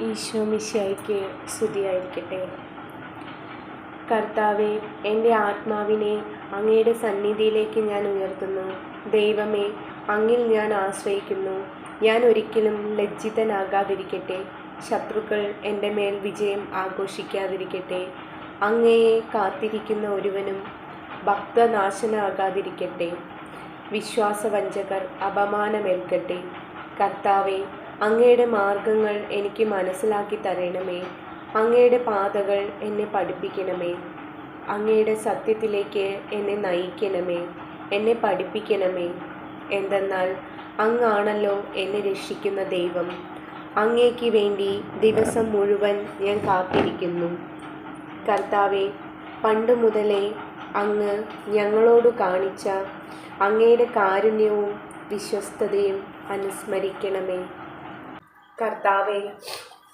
ഈശോ മിശിയായിക്ക് സ്തുതിയായിരിക്കട്ടെ. കർത്താവെ എന്റെ ആത്മാവിനെ അങ്ങയുടെ സന്നിധിയിലേക്ക് ഞാൻ ഉയർത്തുന്നു. ദൈവമേ അങ്ങിൽ ഞാൻ ആശ്രയിക്കുന്നു. ഞാൻ ഒരിക്കലും ലജ്ജിതനാകാതിരിക്കട്ടെ. ശത്രുക്കൾ എന്റെ മേൽ വിജയം ആഘോഷിക്കാതിരിക്കട്ടെ. അങ്ങയെ കാത്തിരിക്കുന്ന ഒരുവനും ഭക്തനാശനാകാതിരിക്കട്ടെ. വിശ്വാസവഞ്ചകർ അപമാനമേൽക്കട്ടെ. കർത്താവെ അങ്ങയുടെ മാർഗങ്ങൾ എനിക്ക് മനസ്സിലാക്കി തരണമേ. അങ്ങയുടെ പാതകൾ എന്നെ പഠിപ്പിക്കണമേ. അങ്ങയുടെ സത്യത്തിലേക്ക് എന്നെ നയിക്കണമേ. എന്നെ പഠിപ്പിക്കണമേ. എന്തെന്നാൽ അങ്ങാണല്ലോ എന്നെ രക്ഷിക്കുന്ന ദൈവം. അങ്ങേക്ക് വേണ്ടി ദിവസം മുഴുവൻ ഞാൻ കാത്തിരിക്കുന്നു. കർത്താവെ പണ്ട് മുതലേ അങ്ങ് ഞങ്ങളോട് കാണിച്ച അങ്ങയുടെ കാരുണ്യവും വിശ്വസ്തതയും അനുസ്മരിക്കണമേ. കർത്താവെ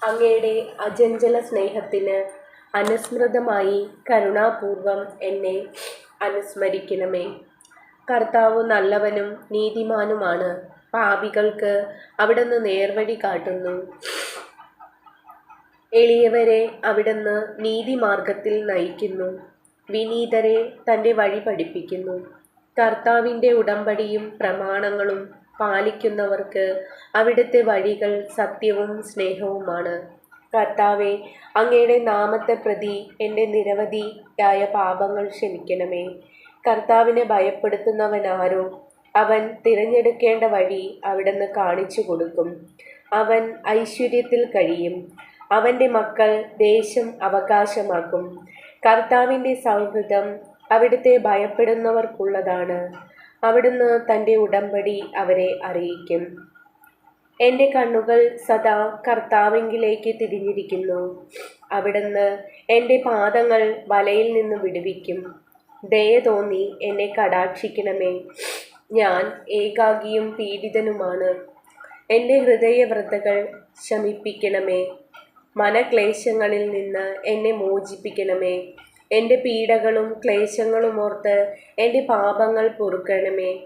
അങ്ങയുടെ അജഞ്ചല സ്നേഹത്തിന് അനുസ്മൃതമായി കരുണാപൂർവം എന്നെ അനുസ്മരിക്കണമേ. കർത്താവ് നല്ലവനും നീതിമാനുമാണ്. പാപികൾക്ക് അവിടുന്ന് നേർവഴി കാട്ടുന്നു. എളിയവരെ അവിടുന്ന് നീതിമാർഗത്തിൽ നയിക്കുന്നു. വിനീതരെ തന്റെ വഴി പഠിപ്പിക്കുന്നു. കർത്താവിന്റെ ഉടമ്പടിയും പ്രമാണങ്ങളും പാലിക്കുന്നവർക്ക് അവിടുത്തെ വഴികൾ സത്യവും സ്നേഹവുമാണ്. കർത്താവെ അങ്ങയുടെ നാമത്തെ പ്രതി എന്റെ നിരവധിയായ പാപങ്ങൾ ക്ഷമിക്കണമേ. കർത്താവിനെ ഭയപ്പെടുത്തുന്നവനാരോ അവൻ തിരഞ്ഞെടുക്കേണ്ട വഴി അവിടുന്ന് കാണിച്ചു കൊടുക്കും. അവൻ ഐശ്വര്യത്തിൽ കഴിയും. അവന്റെ മക്കൾ ദേശം അവകാശമാക്കും. കർത്താവിന്റെ സൗഹൃദം അവിടുത്തെ ഭയപ്പെടുന്നവർക്കുള്ളതാണ്. അവിടുന്ന് തന്റെ ഉടമ്പടി അവരെ അറിയിക്കും. എന്റെ കണ്ണുകൾ സദാ കർത്താവിങ്കിലേക്ക് തിരിഞ്ഞിരിക്കുന്നു. അവിടുന്ന് എന്റെ പാദങ്ങൾ വലയിൽ നിന്ന് വിടുവിക്കും. ദയ തോന്നി എന്നെ കടാക്ഷിക്കണമേ. ഞാൻ ഏകാഗിയും പീഡിതനുമാണ്. എന്റെ ഹൃദയവ്രതകൾ ശമിപ്പിക്കണമേ. മനക്ലേശങ്ങളിൽ നിന്ന് എന്നെ മോചിപ്പിക്കണമേ. എന്റെ പീഡകളും ക്ലേശങ്ങളും ഓർത്ത് എന്റെ പാപങ്ങൾ പൊറുക്കണമേ.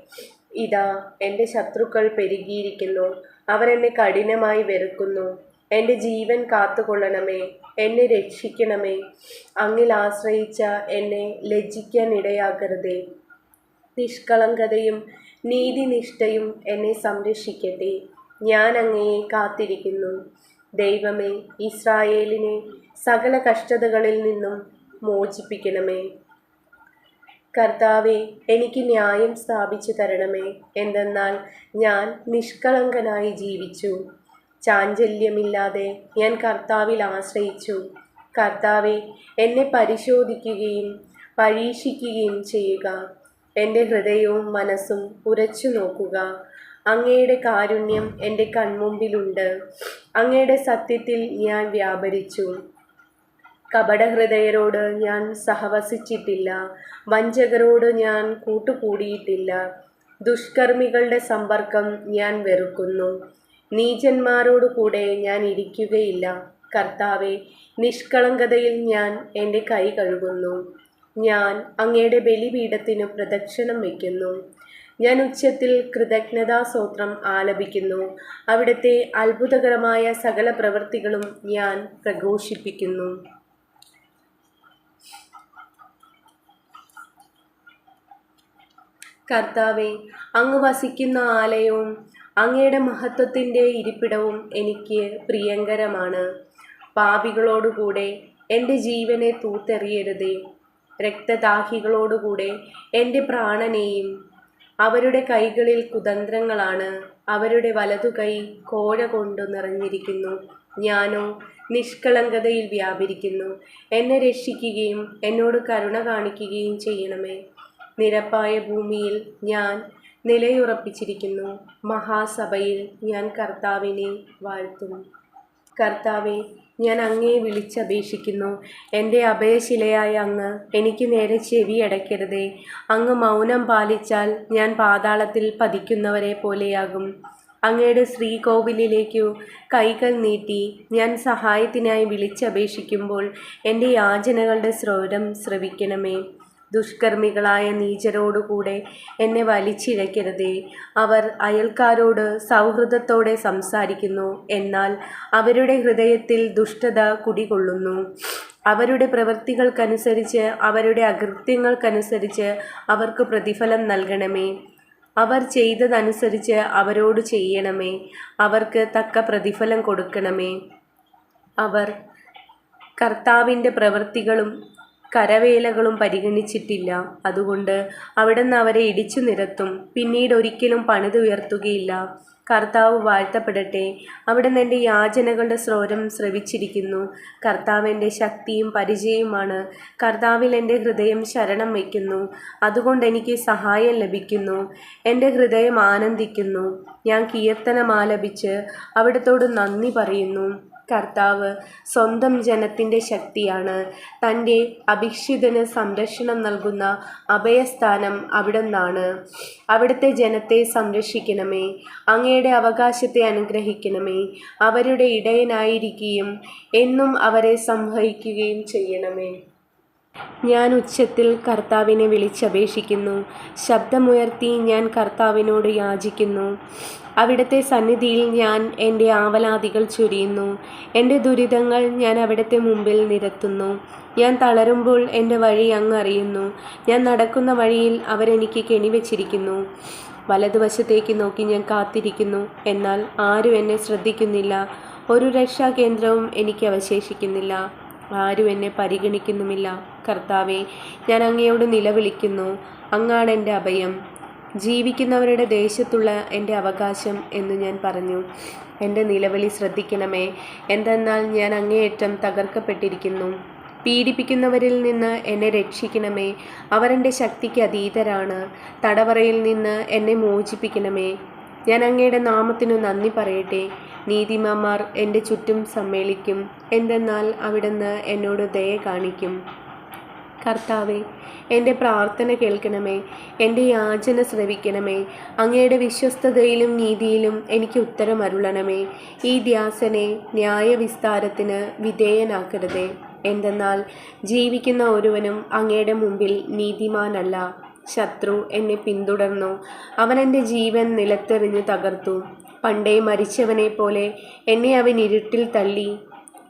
ഇതാ എന്റെ ശത്രുക്കൾ പെരുകിയിരിക്കുന്നു. അവരെന്നെ കഠിനമായി വെറുക്കുന്നു. എന്റെ ജീവൻ കാത്തുകൊള്ളണമേ. എന്നെ രക്ഷിക്കണമേ. അങ്ങിൽ ആശ്രയിച്ച എന്നെ ലജ്ജിക്കാൻ ഇടയാക്കരുതേ നിഷ്കളങ്കതയും നീതിനിഷ്ഠയും എന്നെ സംരക്ഷിക്കട്ടെ. ഞാൻ അങ്ങയെ കാത്തിരിക്കുന്നു. ദൈവമേ ഇസ്രായേലിനെ സകല കഷ്ടതകളിൽ നിന്നും മോചിപ്പിക്കണമേ. കർത്താവെ എനിക്ക് ന്യായം സ്ഥാപിച്ചു തരണമേ. എന്തെന്നാൽ ഞാൻ നിഷ്കളങ്കനായി ജീവിച്ചു. ചാഞ്ചല്യമില്ലാതെ ഞാൻ കർത്താവിൽ ആശ്രയിച്ചു. കർത്താവെ എന്നെ പരിശോധിക്കുകയും പരീക്ഷിക്കുകയും ചെയ്യുക. എന്റെ ഹൃദയവും മനസ്സും ഉരച്ചു നോക്കുക. അങ്ങയുടെ കാരുണ്യം എന്റെ കൺമുമ്പിലുണ്ട്. അങ്ങയുടെ സത്യത്തിൽ ഞാൻ വ്യാപരിച്ചു. കപടഹൃദയരോട് ഞാൻ സഹവസിച്ചിട്ടില്ല. വഞ്ചകരോട് ഞാൻ കൂട്ടുകൂടിയിട്ടില്ല. ദുഷ്കർമ്മികളുടെ സമ്പർക്കം ഞാൻ വെറുക്കുന്നു. നീചന്മാരോട് കൂടെ ഞാൻ ഇരിക്കുകയില്ല. കർത്താവെ നിഷ്കളങ്കതയിൽ ഞാൻ എന്റെ കൈ കഴുകുന്നു. ഞാൻ അങ്ങയുടെ ബലിപീഠത്തിനു പ്രദക്ഷിണം വയ്ക്കുന്നു. ഞാൻ ഉച്ചത്തിൽ കൃതജ്ഞതാസൂത്രം ആലപിക്കുന്നു. അവിടുത്തെ അത്ഭുതകരമായ സകല പ്രവൃത്തികളും ഞാൻ പ്രഘോഷിപ്പിക്കുന്നു. കർത്താവെ അങ്ങ് വസിക്കുന്ന ആലയവും അങ്ങയുടെ മഹത്വത്തിന്റെ ഇരിപ്പിടവും എനിക്ക് പ്രിയങ്കരമാണ്. പാപികളോടുകൂടെ എന്റെ ജീവനെ തൂത്തെറിയരുതേ. രക്തദാഹികളോടുകൂടെ എന്റെ പ്രാണനെയും അവരുടെ കൈകളിൽ കുതന്ത്രങ്ങളാണ് അവരുടെ വലതു കൈ കോഴ കൊണ്ടു നിറഞ്ഞിരിക്കുന്നു. ഞാനോ നിഷ്കളങ്കതയിൽ വ്യാപരിക്കുന്നു. എന്നെ രക്ഷിക്കുകയും എന്നോട് കരുണ കാണിക്കുകയും ചെയ്യണമേ. നിരപ്പായ ഭൂമിയിൽ ഞാൻ നിലയുറപ്പിച്ചിരിക്കുന്നു. മഹാസഭയിൽ ഞാൻ കർത്താവിനെ വാഴ്ത്തുന്നു കർത്താവെ ഞാൻ അങ്ങേ വിളിച്ചപേക്ഷിക്കുന്നു. എന്റെ അഭയശിലയായ അങ്ങ് എനിക്ക് നേരെ ചെവി അടയ്ക്കരുതേ അങ്ങ് മൗനം പാലിച്ചാൽ ഞാൻ പാതാളത്തിൽ പതിക്കുന്നവരെ പോലെയാകും. അങ്ങയുടെ ശ്രീകോവിലിലേക്കു കൈകൾ നീട്ടി ഞാൻ സഹായത്തിനായി വിളിച്ചപേക്ഷിക്കുമ്പോൾ എന്റെ യാചനകളുടെ സ്രോതം ശ്രവിക്കണമേ. ദുഷ്കർമ്മികളായ നീചരോടുകൂടെ എന്നെ വലിച്ചിഴക്കരുതേ അവർ അയൽക്കാരോട് സൗഹൃദത്തോടെ സംസാരിക്കുന്നു. എന്നാൽ അവരുടെ ഹൃദയത്തിൽ ദുഷ്ടത കുടികൊള്ളുന്നു. അവരുടെ പ്രവൃത്തികൾക്കനുസരിച്ച് അവരുടെ അകൃത്യങ്ങൾക്കനുസരിച്ച് അവർക്ക് പ്രതിഫലം നൽകണമേ. അവർ ചെയ്തതനുസരിച്ച് അവരോട് ചെയ്യണമേ. അവർക്ക് തക്ക പ്രതിഫലം കൊടുക്കണമേ. അവർ കർത്താവിന്റെ പ്രവൃത്തികളും കരവേലകളും പരിഗണിച്ചിട്ടില്ല. അതുകൊണ്ട് അവിടുന്ന് അവരെ ഇടിച്ചു നിരത്തും. പിന്നീട് ഒരിക്കലും പണിതുയർത്തുകയില്ല കർത്താവ് വാഴ്ത്തപ്പെടട്ടെ. അവിടുന്ന് എന്റെ യാചനകളുടെ സ്രോരം ശ്രവിച്ചിരിക്കുന്നു കർത്താവ് എന്റെ ശക്തിയും പരിചയവുമാണ്. കർത്താവിൽ എന്റെ ഹൃദയം ശരണം വയ്ക്കുന്നു. അതുകൊണ്ട് എനിക്ക് സഹായം ലഭിക്കുന്നു. എന്റെ ഹൃദയം ആനന്ദിക്കുന്നു. ഞാൻ കീർത്തനമാലപിച്ച് അവിടത്തോട് നന്ദി പറയുന്നു. കർത്താവ് സ്വന്തം ജനത്തിന്റെ ശക്തിയാണ്. തന്റെ അഭിക്ഷിതന് സംരക്ഷണം നൽകുന്ന അഭയസ്ഥാനം അവിടുന്നാണ്. അവിടുത്തെ ജനത്തെ സംരക്ഷിക്കണമേ. അങ്ങയുടെ അവകാശത്തെ അനുഗ്രഹിക്കണമേ. അവരുടെ ഇടയനായിരിക്കുകയും എന്നും അവരെ സംവഹിക്കുകയും ചെയ്യണമേ. ഞാൻ ഉച്ചത്തിൽ കർത്താവിനെ വിളിച്ചപേക്ഷിക്കുന്നു. ശബ്ദമുയർത്തി ഞാൻ കർത്താവിനോട് യാചിക്കുന്നു. അവിടുത്തെ സന്നിധിയിൽ ഞാൻ എന്റെ ആവലാതികൾ ചൊരിയുന്നു. എന്റെ ദുരിതങ്ങൾ ഞാൻ അവിടുത്തെ മുമ്പിൽ നിരത്തുന്നു. ഞാൻ തളരുമ്പോൾ എന്റെ വഴി അങ്ങ് അറിയുന്നു. ഞാൻ നടക്കുന്ന വഴിയിൽ അവരെനിക്ക് കെണിവെച്ചിരിക്കുന്നു. വലതുവശത്തേക്ക് നോക്കി ഞാൻ കാത്തിരിക്കുന്നു. എന്നാൽ ആരും എന്നെ ശ്രദ്ധിക്കുന്നില്ല. ഒരു രക്ഷാകേന്ദ്രവും എനിക്ക് അവശേഷിക്കുന്നില്ല. ആരും എന്നെ പരിഗണിക്കുന്നുമില്ല. കർത്താവെ ഞാൻ അങ്ങയോട് നിലവിളിക്കുന്നു. അങ്ങാണ് എന്റെ അഭയം. ജീവിക്കുന്നവരുടെ ദേശത്തുള്ള എന്റെ അവകാശം എന്ന് ഞാൻ പറഞ്ഞു. എന്റെ നിലവിളി ശ്രദ്ധിക്കണമേ. എന്തെന്നാൽ ഞാൻ അങ്ങേയറ്റം തകർക്കപ്പെട്ടിരിക്കുന്നു. പീഡിപ്പിക്കുന്നവരിൽ നിന്ന് എന്നെ രക്ഷിക്കണമേ. അവരെന്റെ ശക്തിക്ക് അതീതരാണ്. തടവറയിൽ നിന്ന് എന്നെ മോചിപ്പിക്കണമേ. ഞാൻ അങ്ങയുടെ നാമത്തിനു നന്ദി പറയട്ടെ. നീതിമാന്മാർ എന്റെ ചുറ്റും സമ്മേളിക്കും. എന്തെന്നാൽ അവിടുന്ന് എന്നോട് ദയ കാണിക്കും. കർത്താവെ എന്റെ പ്രാർത്ഥന കേൾക്കണമേ എന്റെ യാചന ശ്രവിക്കണമേ അങ്ങയുടെ വിശ്വസ്തതയിലും നീതിയിലും എനിക്ക് ഉത്തരം അരുളണമേ. ഈ ധ്യാസനെ ന്യായവിസ്താരത്തിന് വിധേയനാക്കരുതേ. എന്തെന്നാൽ ജീവിക്കുന്ന ഒരുവനും അങ്ങയുടെ മുമ്പിൽ നീതിമാനല്ല. ശത്രു എന്നെ പിന്തുടർന്നു. അവൻ എന്റെ ജീവൻ നിലത്തെറിഞ്ഞു തകർത്തു. പണ്ടേ മരിച്ചവനെ പോലെ എന്നെ അവൻ ഇരുട്ടിൽ തള്ളി.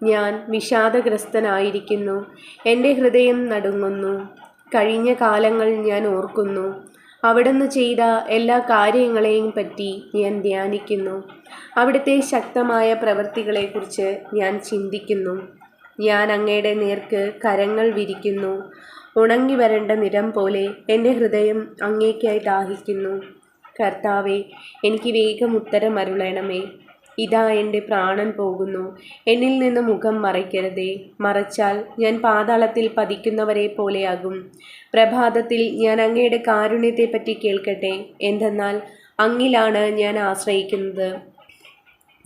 ഞാൻ വിഷാദഗ്രസ്തനായിരിക്കുന്നു. എന്റെ ഹൃദയം നടുങ്ങുന്നു. കഴിഞ്ഞ കാലങ്ങൾ ഞാൻ ഓർക്കുന്നു. അവിടുന്ന് ചെയ്ത എല്ലാ കാര്യങ്ങളെയും പറ്റി ഞാൻ ധ്യാനിക്കുന്നു. അവിടുത്തെ ശക്തമായ പ്രവൃത്തികളെക്കുറിച്ച് ഞാൻ ചിന്തിക്കുന്നു. ഞാൻ അങ്ങയുടെ നേർക്ക് കരങ്ങൾ വിരിക്കുന്നു. ഉണങ്ങി വരേണ്ട നിരം പോലെ എന്റെ ഹൃദയം അങ്ങേക്കായി ദാഹിക്കുന്നു. കർത്താവെ എനിക്ക് വേഗം ഉത്തരം അരുളണമേ. ഇതാ എന്റെ പ്രാണൻ പോകുന്നു. എന്നിൽ നിന്ന് മുഖം മറയ്ക്കരുതേ. മറച്ചാൽ ഞാൻ പാതാളത്തിൽ പതിക്കുന്നവരെ പോലെയാകും. പ്രഭാതത്തിൽ ഞാൻ അങ്ങയുടെ കാരുണ്യത്തെപ്പറ്റി കേൾക്കട്ടെ. എന്തെന്നാൽ അങ്ങിലാണ് ഞാൻ ആശ്രയിക്കുന്നത്.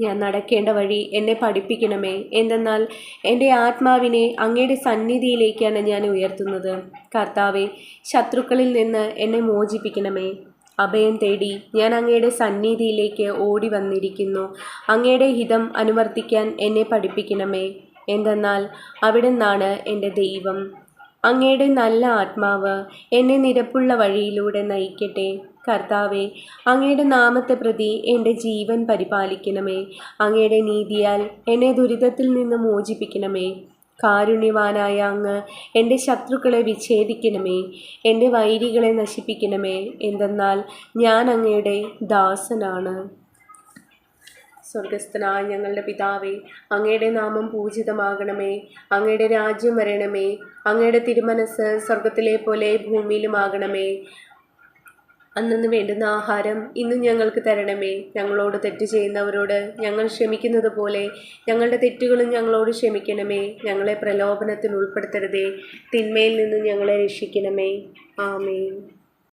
ഞാൻ നടക്കേണ്ട വഴി എന്നെ പഠിപ്പിക്കണമേ. എന്തെന്നാൽ എന്റെ ആത്മാവിനെ അങ്ങയുടെ സന്നിധിയിലേക്കാണ് ഞാൻ ഉയർത്തുന്നത്. കർത്താവെ ശത്രുക്കളിൽ നിന്ന് എന്നെ മോചിപ്പിക്കണമേ. അഭയം തേടി ഞാൻ അങ്ങയുടെ സന്നിധിയിലേക്ക് ഓടി വന്നിരിക്കുന്നു. അങ്ങയുടെ ഹിതം അനുവർത്തിക്കാൻ എന്നെ പഠിപ്പിക്കണമേ. എന്തെന്നാൽ അവിടെ നിന്നാണ് എന്റെ ദൈവം. അങ്ങയുടെ നല്ല ആത്മാവ് എന്നെ നിരപ്പുള്ള വഴിയിലൂടെ നയിക്കട്ടെ. കർത്താവെ അങ്ങയുടെ നാമത്തെ പ്രതി എന്റെ ജീവൻ പരിപാലിക്കണമേ. അങ്ങയുടെ നീതിയാൽ എന്നെ ദുരിതത്തിൽ നിന്ന് മോചിപ്പിക്കണമേ. കാരുണ്യവാനായ അങ്ങ് എന്റെ ശത്രുക്കളെ വിച്ഛേദിക്കണമേ എന്റെ വൈരികളെ നശിപ്പിക്കണമേ എന്തെന്നാൽ ഞാൻ അങ്ങയുടെ ദാസനാണ്. സ്വർഗസ്ഥനായ ഞങ്ങളുടെ പിതാവേ അങ്ങയുടെ നാമം പൂജിതമാകണമേ അങ്ങയുടെ രാജ്യം വരണമേ അങ്ങയുടെ തിരുമനസ് സ്വർഗത്തിലെ പോലെ ഭൂമിയിലുമാകണമേ. അന്നു വേണ്ടുന്ന ആഹാരം ഇന്നും ഞങ്ങൾക്ക് തരണമേ. ഞങ്ങളോട് തെറ്റ് ചെയ്യുന്നവരോട് ഞങ്ങൾ ക്ഷമിക്കുന്നത് പോലെ ഞങ്ങളുടെ തെറ്റുകളും ഞങ്ങളോട് ക്ഷമിക്കണമേ. ഞങ്ങളെ പ്രലോഭനത്തിൽ ഉൾപ്പെടുത്തരുതേ. തിന്മയിൽ നിന്ന് ഞങ്ങളെ രക്ഷിക്കണമേ. ആമേൻ.